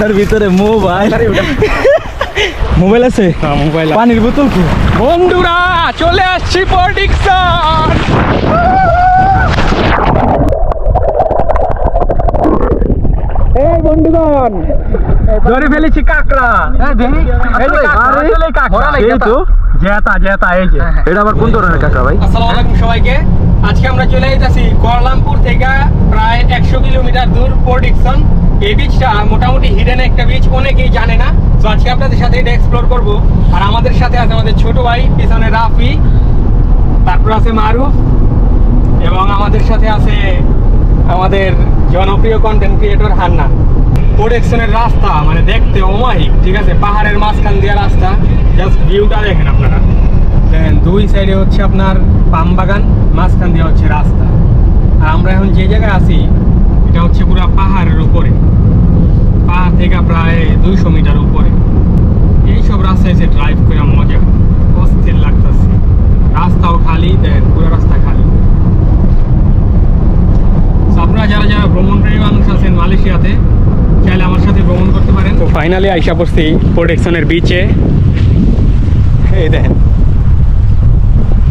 এটার ভিতরে mobile. Mobile আছে? হ্যাঁ মোবাইল পানির বোতল কি? বন্ধুরা চলে আসছি প্রডিকশন এই বন্ধুগণ ধরে ফেলেছি কাকড়া। এই যে কাকড়া, আসলে কাকড়া। এই তো। জেতা জেতা এই যে। এটা আবার কোন ধরনের কাকা ভাই? আসসালামু আলাইকুম সবাইকে। আজকে আমরা চলে যেতেছি কুয়ালালামপুর থেকে প্রায় একশো কিলোমিটার দূর প্রডিকশন। এই বীজটা মোটামুটি হিডেন একটা বীজ অনেকেই জানে না। তো আজকে আপনাদের সাথে এটা এক্সপ্লোর করব। আর আমাদের সাথে আছে আমাদের ছোট ভাই, পিছনে রাফি, তারপর আছে মারুফ, এবং আমাদের সাথে আছে আমাদের জনপ্রিয় কন্টেন্ট ক্রিয়েটর হান্নান প্রোডাকশনের রাস্তা মানে দেখতে অমাহিক, ঠিক আছে? পাহাড়ের মাঝখান দিয়ে রাস্তা জাস্ট ভিউটা দেখেন আপনারা। দেখেন, দুই সাইডে হচ্ছে আপনার পাম বাগান, মাঝখান দিয়ে হচ্ছে রাস্তা। আর আমরা এখন যে জায়গায় আছি, এটা হচ্ছে পুরো পাহাড়ের উপরে। পাহাড় থেকে প্রায় দুইশো মিটার উপরে। এইসব রাস্তায় এসে ড্রাইভ করে মজা, অস্থির লাগতেছে। রাস্তাও খালি দেন পুরো রাস্তা খালি। আপনারা যারা যারা ভ্রমণকারী মানুষ আছেন মালয়েশিয়াতে, চাইলে আমার সাথে ভ্রমণ করতে পারেন। তো ফাইনালি আইসা পড়ছি প্রোটেকশনের বিচে এই দেখেন।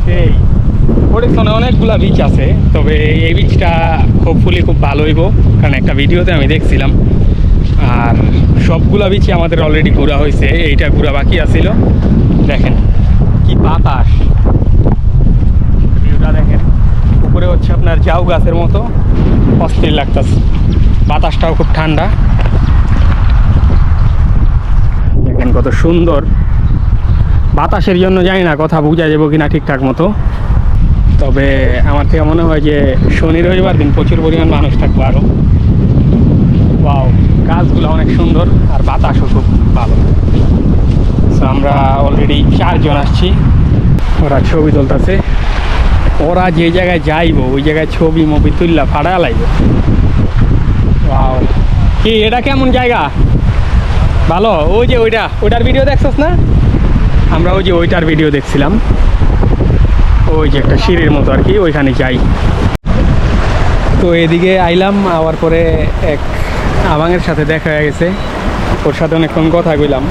সেই প্রোটেকশনে অনেকগুলা বিচ আছে, তবে এই বিচটা হোপফুলি খুব ভালো হইব, কারণ একটা ভিডিওতে আমি দেখছিলাম। আর সবগুলা বিচে আমাদের অলরেডি ঘোরা হয়েছে, এইটা ঘোরা বাকি আছিল। দেখেন, কি বাতাস। ভিউটা দেখেন, উপরে হচ্ছে আপনার জাউ গাছের মতো, অস্থির লাগতেছে। বাতাসটাও খুব ঠান্ডা। দেখেন কত সুন্দর। বাতাসের জন্য জানি না কথা বোঝা যাব কিনা ঠিকঠাক মতো। তবে আমার থেকে মনে হয় যে শনি রবিবার দিন প্রচুর পরিমাণ মানুষ থাকব আরও বাও গাছগুলো অনেক সুন্দর আর বাতাসও খুব ভালো। তো আমরা অলরেডি চারজন আসছি। ওরা ছবি তুলতেছে। ওরা যে জায়গায় যাইবো, ওই জায়গায় ছবি মবি তুললা ফাড়া লাগবে. কি, এটা কেমন জায়গা? ভালো, ওই যে ওইটা, ওইটার ভিডিও দেখছস না? আমরা ওই যে ওইটার ভিডিও দেখছিলাম। ওই যে একটা সিঁড়ির মতো আর কি, ওইখানে যাই। তো এদিকে আইলাম আবার পরে এক আবাঙের সাথে দেখা হয়ে গেছে। ওর সাথে অনেকক্ষণ কথা কইলাম।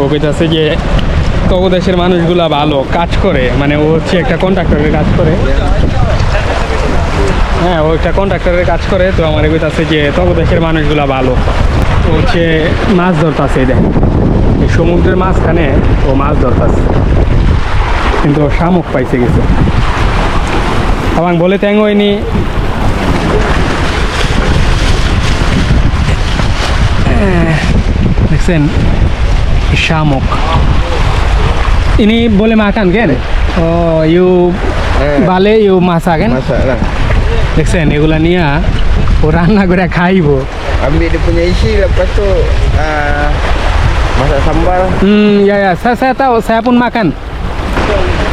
ও কইতাছে যে, তব দেশের মানুষগুলা ভালো কাজ করে মানে ও হচ্ছে একটা কন্ট্রাক্টরের কাজ করে। হ্যাঁ ও একটা কন্ট্রাক্টরের কাজ করে, তো আমার কইতাছে যে, তব দেশের মানুষগুলা ভালো। ও হচ্ছে মাছ ধরতাছে দেখ সমুদ্রের মাঝখানে ও মাছ ধরতাছে। কিন্তু ও শামুক পাইছে গেছে। আমাকে বলে ট্যাং হয়নি। দেখছেন? শামুক। ইনি বলে makan kan? Oh, you bale you masak kan? Masak lah দেখছেন এগুলা নিয়ে ও রান্না করে খাইবো। Ambil dia punya Masak হুম ইয়া ইয়া saya tahu saya pun makan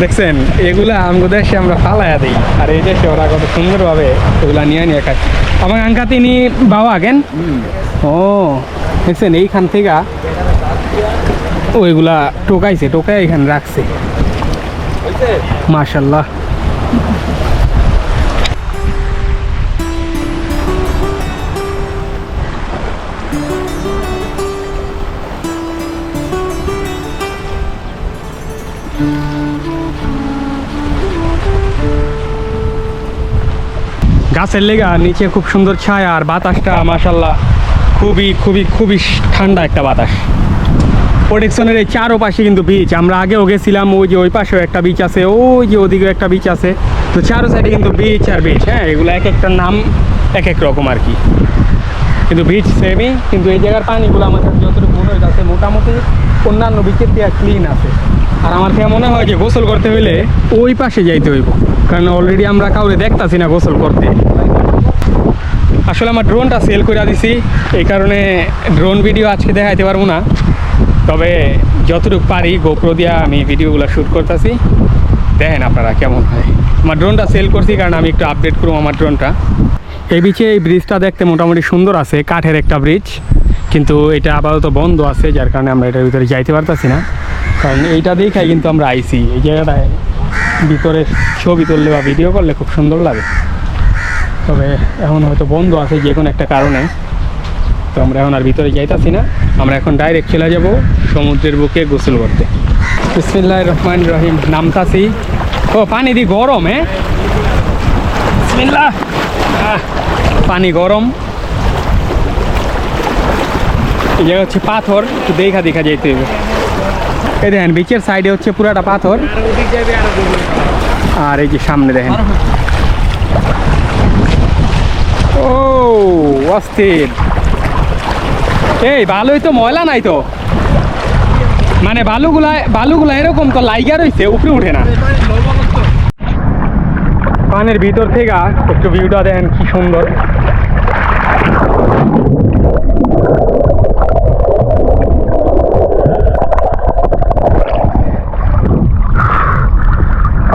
দেখছেন এগুলা আমগো দেশে আমরা ফালাইয়া দিই। আর এই দেশে ওরা কত সুন্দরভাবে এগুলা নিয়ে নিয়ে খায়। আমার আঙ্কা তিনি বাবা কেন? ও দেখছেন এইখান থেকে ওইগুলা টোকাইছে টোকাই এখানে রাখছে। মাশাল্লাহ। গাছের লেগা, নিচে খুব সুন্দর ছায়া আর বাতাসটা মাশাল্লাহ খুবই খুবই খুবই ঠান্ডা একটা বাতাস। প্রোটেকশনের এই চারো পাশে কিন্তু বিচ আমরা আগেও গেছিলাম, ওই যে ওই পাশেও একটা বিচ আছে, ওই যে ওদিকেও একটা বিচ আছে। তো চারো সাইডে কিন্তু বিচ আর বিচ হ্যাঁ? এগুলো এক একটা নাম এক এক রকম আর কি। কিন্তু বিচ সেমই কিন্তু এই জায়গার পানিগুলো আমার কাছে যতটুকু মনে হইতেছে, মোটামুটি অন্যান্য বিচের দিয়ে ক্লিন আছে। আর আমার থেকে মনে হয় যে গোসল করতে হইলে ওই পাশে যাইতে হইব। কারণ অলরেডি আমরা কাউরে দেখতাছি না গোসল করতে। আসলে আমার ড্রোনটা সেল করে দিছি। এই কারণে ড্রোন ভিডিও আজকে দেখাইতে পারব না। তবে যতটুকু পারি গোপ্রো দিয়া আমি ভিডিওগুলো শ্যুট করতেছি। দেখেন আপনারা কেমন হয়। আমার ড্রোনটা সেল করছি কারণ আমি একটু আপডেট করব আমার ড্রোনটা এই বিচে এই ব্রিজটা দেখতে মোটামুটি সুন্দর আছে, কাঠের একটা ব্রিজ কিন্তু এটা আপাতত বন্ধ আছে, যার কারণে আমরা এটার ভিতরে যাইতে পারতাছি না। কারণ এইটা দেখাই কিন্তু আমরা আইসি এই জায়গাটায় ভিতরে ছবি তুললে বা ভিডিও করলে খুব সুন্দর লাগে। তবে এখন হয়তো বন্ধ আছে যে কোনো একটা কারণে। তো আমরা এখন আর ভিতরে যাইতাছি না। আমরা এখন ডাইরেক্ট চলে যাব সমুদ্রের বুকে গোসল করতে। বিসমিল্লাহ রহমান রহিম, নামতাছি। ও, পানি দি গরম হ্যাঁ? পানি গরম। এই জায়গা হচ্ছে পাথর, একটু দেখা দেখা যাইতে হবে এই দেখেন বিচের সাইডে হচ্ছে পুরাটা পাথর। আর এই যে সামনে দেখেন ও অস্থির। এই, বালুই তো ময়লা নাই তো। মানে বালুগুলা বালুগুলা এরকম তো লাইগা রয়েছে উপরে উঠে না। পানির ভিতর থেকে একটু ভিউটা দেন কি সুন্দর।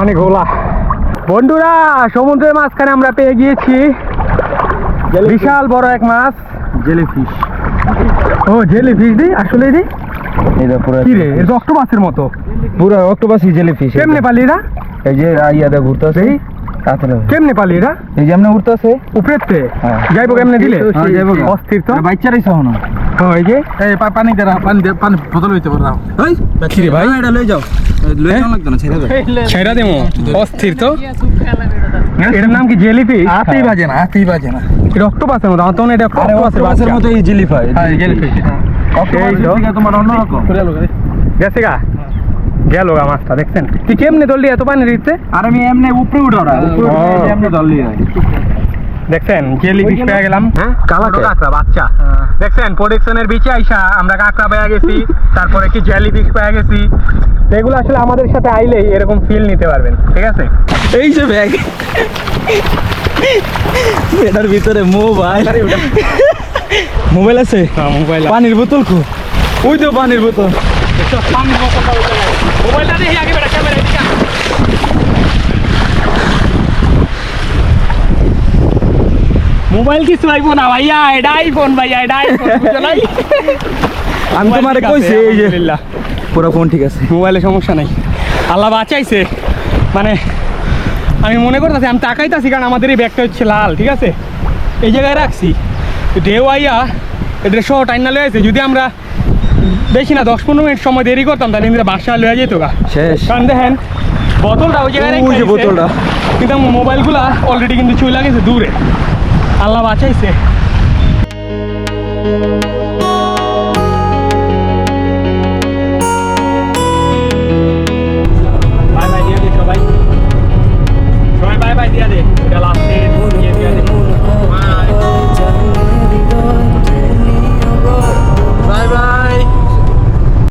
অনেক ঘোলা। বন্ধুরা, সমুদ্রের মাঝখানে আমরা পেয়ে গিয়েছি বিশাল বড় এক মাছ। জেলিফিশ ও জেলি ফিশ দি? আসলে দি? এটা পুরো কি রে এটা অক্টোপাসের মতো। পুরো অক্টোপাসই জেলিফিশ কেমনে পালি এই যে ইয়াতে ঘুরতেছে। তাতে কেমনে পালি এরা এই যে এমনি উঠতেছে উপরেতে হ্যাঁ। যাইবো কেমনে দিলে? হ্যাঁ, যাইবো। অস্থির তো। বাচ্চারাই সহন হ্যাঁ, এই যে। এই পানি দে পানি দে পানি বোতল হইতে পারে রাখ। এই, কি রে ভাই? এটা লই যাও। লই যাওয়া লাগতো না, ছেড়ে দে। ছেড়া দেবো অস্থির তো। এটার নাম কি জেলি ফিশ বাজে না, হাতেই বাজে না। এটা অক্টোপাসের মতো আমার হয় এটা অক্টোপাসের মতো এই জেলিফাই। হ্যাঁ, তোমার অন্যরকম গেছে গা? গেল মাছটা দেখছেন? তুই কেমনে ধরলি? এত পানি দিতে আর আমি এমনি উপরে উঠো না। এমনি ধরলি দেখছেন জেলি ফিশ পেয়ে গেলাম। হ্যাঁ কাঁকড়া বাচ্চা। দেখছেন প্রোডাকশনের বিচে আইসা আমরা কাঁকড়া পেয়ে গেছি তারপরে কি জেলি ফিশ পেয়ে গেছি। এগুলো আসলে আমাদের সাথে আইলেই এরকম ফিল নিতে পারবেন ঠিক আছে? এই যে ব্যাগ এটার ভিতরে মোবাইল মোবাইল আছে? মোবাইল পানির বোতল কো ওই তো পানির বোতল। মোবাইলটা দেখি আগে বেটা ক্যামেরা এদিকে আন। মোবাইল কিছু আইবো না ভাইয়া এটা আইফোন ভাইয়া এটা আইফোন বুঝছ নাই? আমি তোমারে ঠিক কইছি এই যে পুরো ফোন ঠিক আছে। মোবাইলে সমস্যা নাই। আল্লাহ বাঁচাইছে। মানে আমি মনে করতেছি আমি তাকাইতাছি কারণ আমাদের এই ব্যাগটা হচ্ছে লাল ঠিক আছে? এই জায়গায় রাখছি। ঢেউ আইয়া এটা সহ টাইনা লয়ে আছে যদি আমরা বেশি না দশ পনেরো মিনিট সময় দেরি করতাম তাহলে কিন্তু বাসা লয়ে যেত গা শেষ কারণ দেখেন বোতলটা ওই জায়গায়। বোতলটা। কিন্তু আমার মোবাইলগুলা অলরেডি কিন্তু চলে গেছে দূরে আল্লাহ বাঁচাইছে